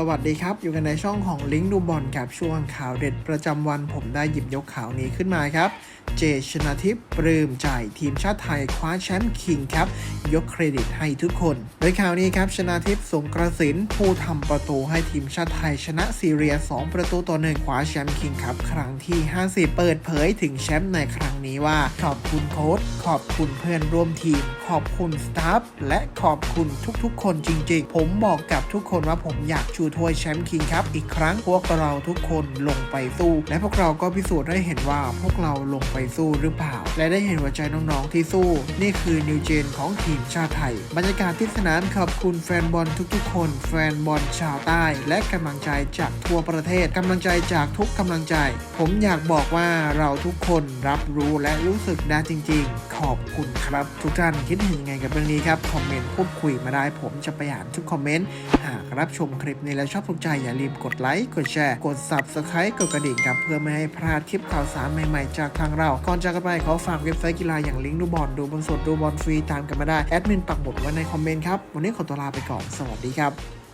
สวัสดีครับ อยู่กันในช่องของลิงก์ดูบอลกับช่วงข่าวเด็ดประจำวันผมได้หยิบยกข่าวนี้ขึ้นมาครับ เจชนาทิพย์ปลื้มใจทีมชาติไทยคว้าแชมป์คิงครับ ยกเครดิตให้ทุกคน โดยข่าวนี้ครับชนาทิพย์สงกระสินผู้ทำประตูให้ทีมชาติไทยชนะซีเรีย 2 ประตูต่อหนึ่งคว้าแชมป์คิงครับครั้งที่ 50 เปิดเผยถึงแชมป์ในครั้งนี้ว่าขอบคุณโค้ชขอบคุณเพื่อนร่วมทีม ขอบคุณสตาฟและขอบคุณทุกๆ คนจริง ๆ ผมบอกกับทุกคนว่าผมอยากชูถ้วยแชมป์คิงครับอีกครั้งพวกเราทุกคนลงไปสู้ และพวกเราก็พิสูจน์ได้เห็นว่าพวกเราลงไปสู้หรือเปล่า และได้เห็นหัวใจน้องๆที่สู้ นี่คือนิวเจนของทีมชาติไทย บรรยากาศที่สนามขอบคุณแฟนบอลทุกๆ คน แฟนบอลชาวใต้ และกำลังใจจากทั่วประเทศกำลังใจจากทุกกำลังใจ ผมอยากบอกว่าเราทุกคนรับรู้และรู้สึกได้จริง ๆ ขอบคุณครับ ทุกท่านคิดเห็นยังไงกับเรื่องนี้ครับคอมเมนต์พูดคุยมาได้ผมจะไปอ่านทุกคอมเมนต์หากรับชมคลิปนี้แล้วชอบถูกใจอย่าลืมกดไลค์กดแชร์ กด subscribe กดกระดิ่งครับเพื่อไม่ให้พลาดคลิปข่าวสารใหม่ๆ จากทางเรา ก่อนจากกันไปขอฝากเว็บไซต์กีฬาอย่างลิงก์ดูบอลดูบอลสดดูบอลฟรีตามกันมาได้แอดมินปักหมุดไว้ในคอมเมนต์ครับวันนี้ขอตัวลาไปก่อนสวัสดีครับ